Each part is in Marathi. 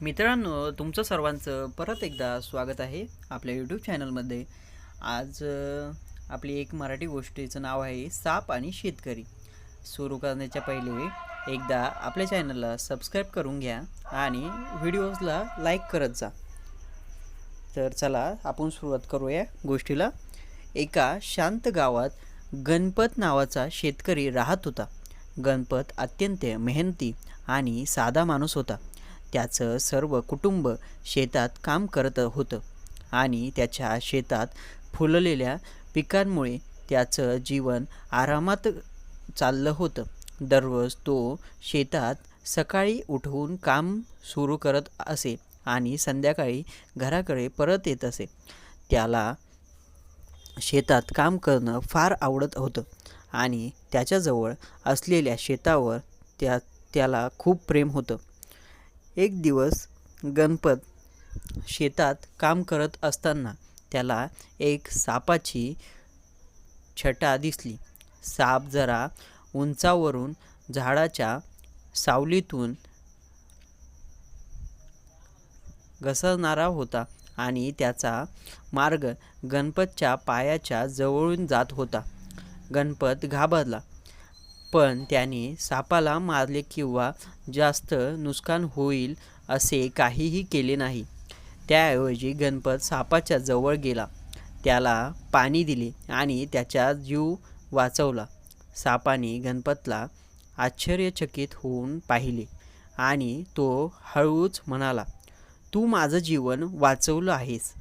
मित्रांनो तुमचं सर्वांचं परत एकदा स्वागत आहे आपल्या यूट्यूब चॅनलमध्ये आज आपली एक मराठी गोष्टीचं नाव आहे साप आणि शेतकरी. सुरू करण्याच्या पहिले एकदा आपल्या चॅनलला सबस्क्राईब करून घ्या आणि व्हिडिओजला लाईक करत जा. तर चला आपण सुरुवात करूया गोष्टीला. एका शांत गावात गणपत नावाचा शेतकरी राहत होता. गणपत अत्यंत मेहनती आणि साधा माणूस होता. त्याचं सर्व कुटुंब शेतात काम करत होतं आणि त्याच्या शेतात फुललेल्या पिकांमुळे त्याचं जीवन आरामात चाललं होतं. दररोज तो शेतात सकाळी उठवून काम सुरू करत असे आणि संध्याकाळी घराकडे परत येत असे. त्याला शेतात काम करणं फार आवडत होतं आणि त्याच्याजवळ असलेल्या शेतावर त्या त्याला खूप प्रेम होतं. एक दिवस गणपत शेतात काम करत असताना त्याला एक सापाची छटा दिसली. साप जरा उंचावरून झाडाच्या सावलीतून घसरणारा होता आणि त्याचा मार्ग गणपतच्या पायाच्या जवळून जात होता. गणपत घाबरला. पण त्याने सापाला मारले किंवा जास्त नुकसान होईल असे काहीही केले नाही. त्याऐवजी गणपत सापाच्या जवळ गेला. त्याला पाणी दिले आणि त्याचा जीव वाचवला. सापाने गणपतला आश्चर्यचकित होऊन पाहिले आणि तो हळूच म्हणाला तू माझं जीवन वाचवलं आहेस.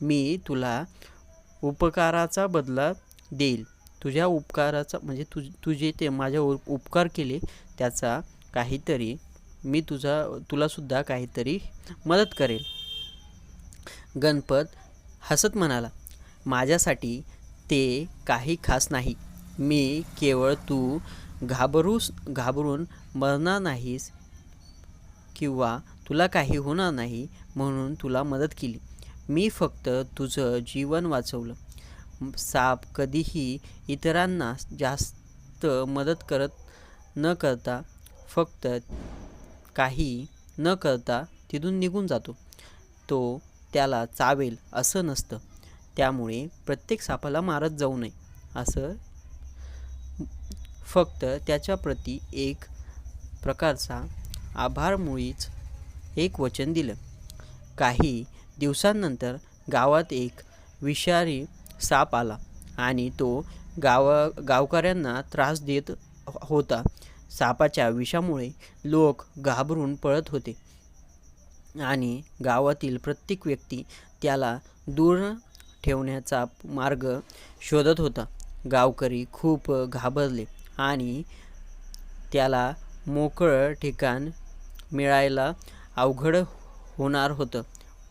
मी तुला उपकाराचा बदला देईल. तुझ्या उपकाराचा म्हणजे तुझ तुझे ते माझ्या उप उपकार केले त्याचा काहीतरी मी तुझा तुलासुद्धा काहीतरी मदत करेल. गणपत हसत म्हणाला माझ्यासाठी ते काही खास नाही. मी केवळ तू घाबरूस घाबरून मरणार नाहीस किंवा तुला काही होणार नाही म्हणून तुला मदत केली. मी फक्त तुझं जीवन वाचवलं. साप कधीही इतरांना जास्त मदत करत न करता फक्त काही न करता तिथून निघून जातो. तो त्याला चावेल असं नसतं. त्यामुळे प्रत्येक सापाला मारत जाऊ नये. असं फक्त त्याच्याप्रती एक प्रकारचा आभारमुळीच एक वचन दिलं. काही दिवसांनंतर गावात एक विषारी साप आला आणि तो गाव गावकऱ्यांना त्रास देत होता. सापाच्या विषामुळे लोक घाबरून पळत होते आणि गावातील प्रत्येक व्यक्ती त्याला दूर ठेवण्याचा मार्ग शोधत होता. गावकरी खूप घाबरले आणि त्याला मोकळं ठिकाण मिळायला अवघड होणार होतं.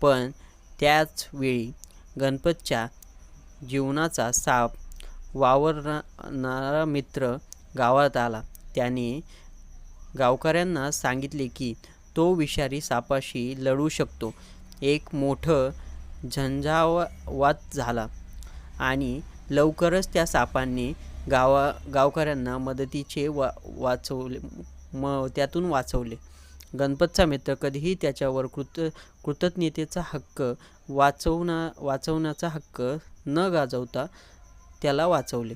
पण त्याच वेळी गणपतच्या जीवनाचा साप वावरणारा मित्र गावात आला. त्याने गावकऱ्यांना सांगितले की तो विषारी सापाशी लढू शकतो. एक मोठं झंझावात झाला आणि लवकरच त्या सापांनी गावा गावकऱ्यांना मदतीचे वा वाचवले म त्यातून वाचवले. गणपतचा मित्र कधीही त्याच्यावर कृत कृतज्ञतेचा हक्क वाचवणा वाचवण्याचा हक्क न गाजवता त्याला वाचवले.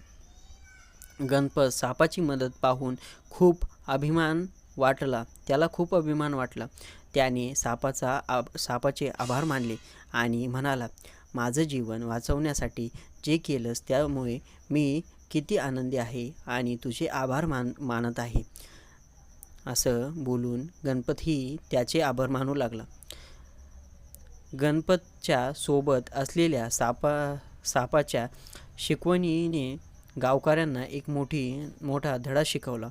गणपत सापाची मदत पाहून खूप अभिमान वाटला. त्याला खूप अभिमान वाटला. त्याने सापाचा आब सापाचे आभार मानले आणि म्हणाला माझं जीवन वाचवण्यासाठी जे केलंस त्यामुळे मी किती आनंदी आहे आणि तुझे आभार मान मानत आहे. असं बोलून गणपतही त्याचे आभार मानू लागला. गणपतच्या सोबत असलेल्या सापा सापाच्या शिकवणीने गावकऱ्यांना एक मोठी मोठा धडा शिकवला.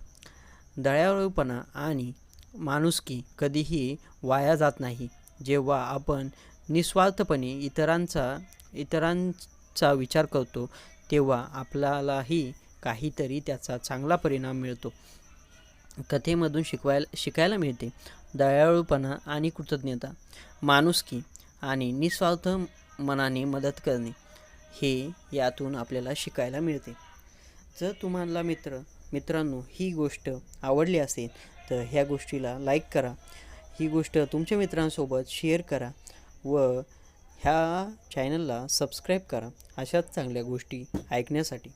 दयाळूपणा आणि माणुसकी कधीही वाया जात नाही. जेव्हा आपण निस्वार्थपणे इतरांचा इतरांचा विचार करतो तेव्हा आपल्यालाही काहीतरी त्याचा चांगला परिणाम मिळतो. कथेमधून शिकवायला शिकायला मिळते. दयाळूपणा आणि कृतज्ञता माणुसकी आणि निस्वार्थ मनाने मदत करणे. हे यातून आपल्याला शिकायला मिळते. जर तुम्हाला मित्र मित्रांनो ही गोष्ट आवडली असेल तर ह्या गोष्टीला लाईक करा. ही गोष्ट तुमच्या मित्रांसोबत शेअर करा व ह्या चॅनलला सबस्क्राईब करा. अशाच चांगल्या गोष्टी ऐकण्यासाठी.